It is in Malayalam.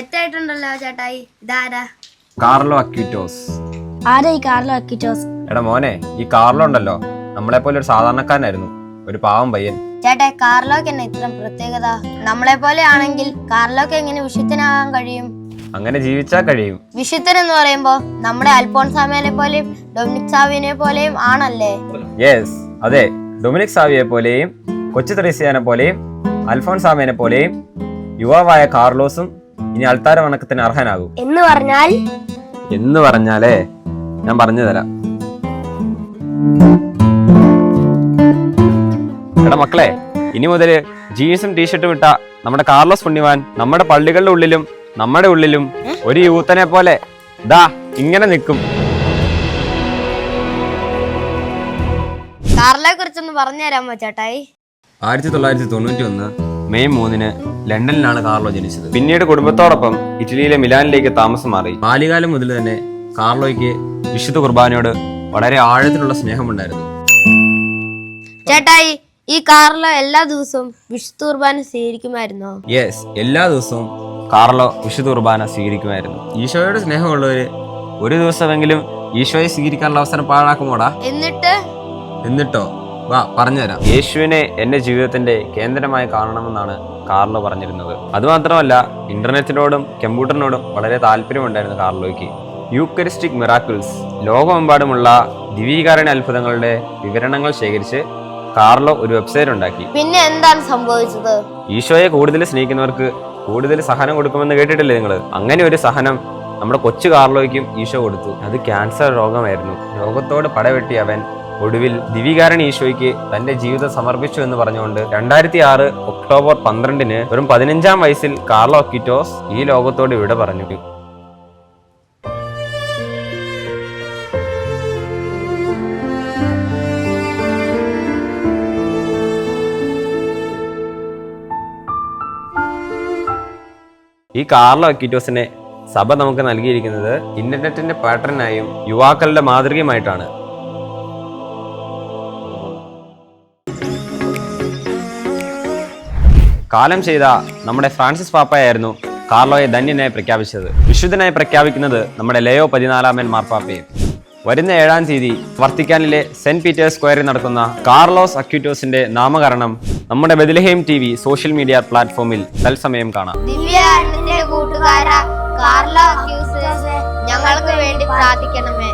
ചേട്ടായി. ഇതാരാ? കാർലോ അക്യൂറ്റോസ് ആരാ ഈ കാർലോ അക്കിറ്റോസ് എടാ മോനെ ഈ കാർലോ ഉണ്ടല്ലോ. നമ്മളെ പോലെ ഒരു സാധാരണക്കാരനായിരുന്നു. ഒരു പാവം പയ്യൻ. ചേട്ടാ കാർലോക്ക് എന്നെ ഇത്ര പ്രത്യേകത. നമ്മളെ പോലെ ആണെങ്കിൽ കാർലോക്ക് എങ്ങനെ വിശുദ്ധനാകാൻ കഴിയും? അങ്ങനെ ജീവിച്ചാൽ കഴിയും. വിശുദ്ധൻ എന്ന് പറയുമ്പോ നമ്മുടെ അൽഫോൺസാമിയെ പോലെയും ഡൊമിനിക് സാവിനെ പോലെയും ആണല്ലേ? യെസ് അതെ. ഡൊമിനിക് സാവിയെ പോലെയും കൊച്ചു ത്രേസ്യാനെ പോലെയും അൽഫോൻസാമേനെ പോലെയും യുവാവായ കാർലോസും ഇനി അൾത്താര വണക്കത്തിന് അർഹനാകൂ. എന്ന് പറഞ്ഞാൽ? എന്ന് പറഞ്ഞാലേ ഞാൻ പറഞ്ഞു തരാം. എടാ മക്കളെ ഇനി മുതൽ ജീൻസും ടീഷർട്ടും ഇട്ട നമ്മുടെ കാർലോസ് പുണ്യവാൻ നമ്മുടെ പള്ളികളുടെ ഉള്ളിലും നമ്മുടെ ഉള്ളിലും ഒരു യൂത്തനെ പോലെ ദാ ഇങ്ങനെ നിൽക്കും. കാർലോയെ കുറിച്ചൊന്ന് പറഞ്ഞുതരാമോ ചേട്ടായി? ആയിരത്തി തൊള്ളായിരത്തി തൊണ്ണൂറ്റി ഒന്ന് മെയ് മൂന്നിന് ലണ്ടനിലാണ് കാർലോ ജനിച്ചത്. പിന്നീട് കുടുംബത്തോടൊപ്പം ഇറ്റലിയിലെ മിലാനിലേക്ക് താമസം മാറി. ബാല്യകാലം മുതൽ തന്നെ കാർലോയ്ക്ക് വിശുദ്ധ കുർബാനയോട് വളരെ ആഴത്തിലുള്ള സ്നേഹമുണ്ടായിരുന്നു. ചേട്ടായി ഈ കാർലോ എല്ലാ ദിവസവും വിശുദ്ധ കുർബാന സ്വീകരിക്കുമായിരുന്നോ? യെസ് എല്ലാ ദിവസവും കാർലോ വിശുദ്ധ കുർബാന സ്വീകരിക്കുമായിരുന്നു. ഈശോയോട് സ്നേഹമുള്ളവര് ഒരു ദിവസമെങ്കിലും ഈശോയെ സ്വീകരിക്കാനുള്ള അവസരം പാഴാക്കുമോടാ? എന്നിട്ട്? എന്നിട്ടോ? വാ പറഞ്ഞുതരാം. യേശുവിനെ എന്റെ ജീവിതത്തിന്റെ കേന്ദ്രമായി കാണണമെന്നാണ് കാർലോ പറഞ്ഞിരുന്നത്. അതുമാത്രമല്ല ഇന്റർനെറ്റിനോടും കമ്പ്യൂട്ടറിനോടും വളരെ താല്പര്യമുണ്ടായിരുന്നു കാർലോയ്ക്ക്. യൂക്കരിസ്റ്റിക് മിറാക്കിൾസ് ലോകമെമ്പാടുമുള്ള ദിവീകാരണ അത്ഭുതങ്ങളുടെ വിവരണങ്ങൾ ശേഖരിച്ച് കാർലോ ഒരു വെബ്സൈറ്റ് ഉണ്ടാക്കി. പിന്നെ എന്താണ് സംഭവിച്ചത്? ഈശോയെ കൂടുതൽ സ്നേഹിക്കുന്നവർക്ക് കൂടുതൽ സഹനം കൊടുക്കുമെന്ന് കേട്ടിട്ടില്ലേ നിങ്ങൾ അങ്ങനെ ഒരു സഹനം നമ്മുടെ കൊച്ചു കാർലോയ്ക്കും ഈശോ കൊടുത്തു. അത് ക്യാൻസർ രോഗമായിരുന്നു. രോഗത്തോട് പടവെട്ടി അവൻ ഒടുവിൽ ദിവികാരൻ ഈശോയ്ക്ക് തന്റെ ജീവിതം സമർപ്പിച്ചു എന്ന് പറഞ്ഞുകൊണ്ട് രണ്ടായിരത്തി ആറ് ഒക്ടോബർ പന്ത്രണ്ടിന് വെറും പതിനഞ്ചാം വയസ്സിൽ കാർലോ അക്കിറ്റോസ് ഈ ലോകത്തോട് ഇവിടെ പറഞ്ഞു. ഈ കാർലോ അക്കിറ്റോസിനെ സഭ നമുക്ക് നൽകിയിരിക്കുന്നത് ഇന്റർനെറ്റിന്റെ പാറ്റേണായും യുവാക്കളുടെ മാതൃകയുമായിട്ടാണ്. കാലം ചെയ്ത നമ്മുടെ ഫ്രാൻസിസ് പാപ്പയായിരുന്നു കാർലോയെ ധന്യനായി പ്രഖ്യാപിച്ചത്. വിശുദ്ധനായി പ്രഖ്യാപിക്കുന്നത് നമ്മുടെ ലയോ പതിനാലാമൻ മാർപ്പാപ്പയും. വരുന്ന ഏഴാം തീയതി വർത്തിക്കാനിലെ സെന്റ് പീറ്റേഴ്സ് സ്ക്വയറിൽ നടക്കുന്ന കാർലോസ് അക്യൂറ്റോസിന്റെ നാമകരണം നമ്മുടെ Bethlehem T V social media പ്ലാറ്റ്ഫോമിൽ തത്സമയം കാണാം. ഞങ്ങൾക്ക് വേണ്ടി പ്രാർത്ഥിക്കണമേ.